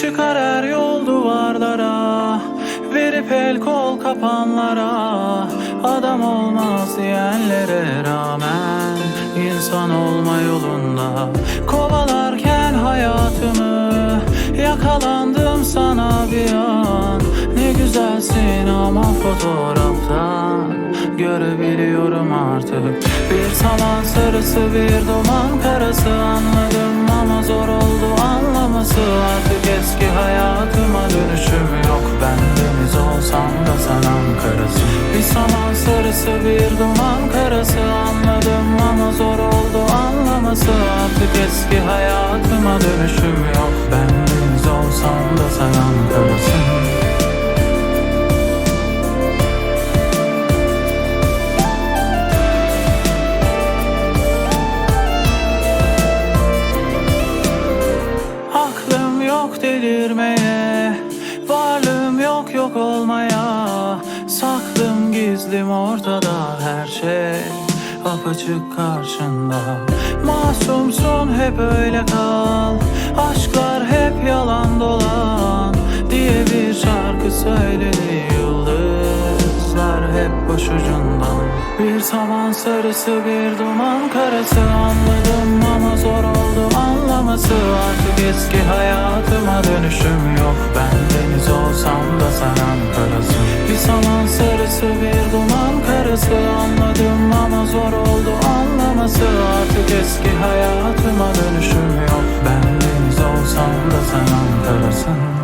Çıkar her yol duvarlara Verip el kol kapanlara. Adam olmaz diyenlere rağmen insan olma yolunda. Kovalarken hayatımı Yakalandım sana bir an. Ne güzelsin ama fotoğraf Görebiliyorum artık. Bir saman sarısı bir duman karası Anladım ama zor oldu anlaması. Artık eski hayatıma dönüşüm yok. Ben deniz olsam da sen Ankara'sın Bir saman sarısı bir duman karası Anladım ama zor oldu anlaması. Artık eski hayatıma dönüşüm yok. Ben delirmeye Varlığım yok yok olmaya. Saklım gizlim ortada her şey. Apaçık karşında. Masumsun hep öyle kal. Aşklar hep yalan dolan Diye bir şarkı söyledi Yıldızlar hep başucundan. Bir saman sarısı bir duman karası. Anladım ama zor oldu anlaması. Artık eski hayatıma dönüşüm yok. Ben deniz olsam da sen Ankara'sın. Bir saman sarısı bir duman karası. Anladım ama zor oldu anlaması. Artık eski hayatıma dönüşüm yok. Ben deniz olsam da sen Ankara'sın